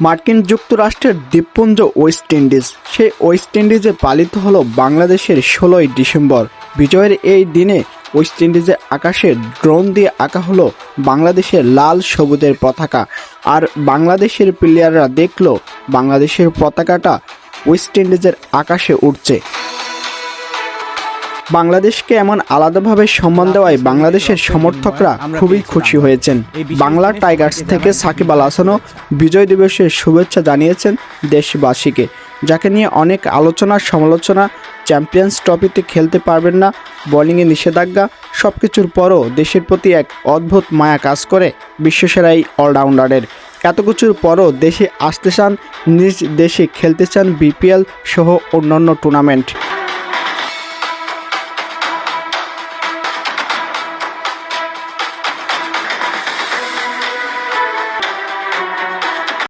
মার্কিন যুক্তরাষ্ট্রের দ্বীপপুঞ্জ ওয়েস্ট ইন্ডিজ। সেই ওয়েস্ট ইন্ডিজে পালিত হলো বাংলাদেশের ষোলোই ডিসেম্বর। বিজয়ের এই দিনে ওয়েস্ট ইন্ডিজের আকাশে ড্রোন দিয়ে আঁকা হলো বাংলাদেশের লাল সবুজের পতাকা। আর বাংলাদেশের প্লেয়াররা দেখল বাংলাদেশের পতাকাটা ওয়েস্ট ইন্ডিজের আকাশে উঠছে বাংলাদেশকে এমন আলাদাভাবে সম্মান দেওয়ায় বাংলাদেশের সমর্থকরা খুবই খুশি হয়েছেন। বাংলা টাইগার্স থেকে সাকিব আল হাসানও বিজয় দিবসের শুভেচ্ছা জানিয়েছেন দেশবাসীকে, যাকে নিয়ে অনেক আলোচনা, সমালোচনা, চ্যাম্পিয়ন্স ট্রফিতে খেলতে পারবেন না, বোলিংয়ে নিষেধাজ্ঞা সব কিছুর পরও দেশের প্রতি এক অদ্ভুত মায়া কাজ করে বিশ্বসেরা এই অলরাউন্ডারের। এত কিছুর পরও দেশে আসতে চান, নিজ দেশে খেলতে চান বিপিএল সহ অন্যান্য টুর্নামেন্ট।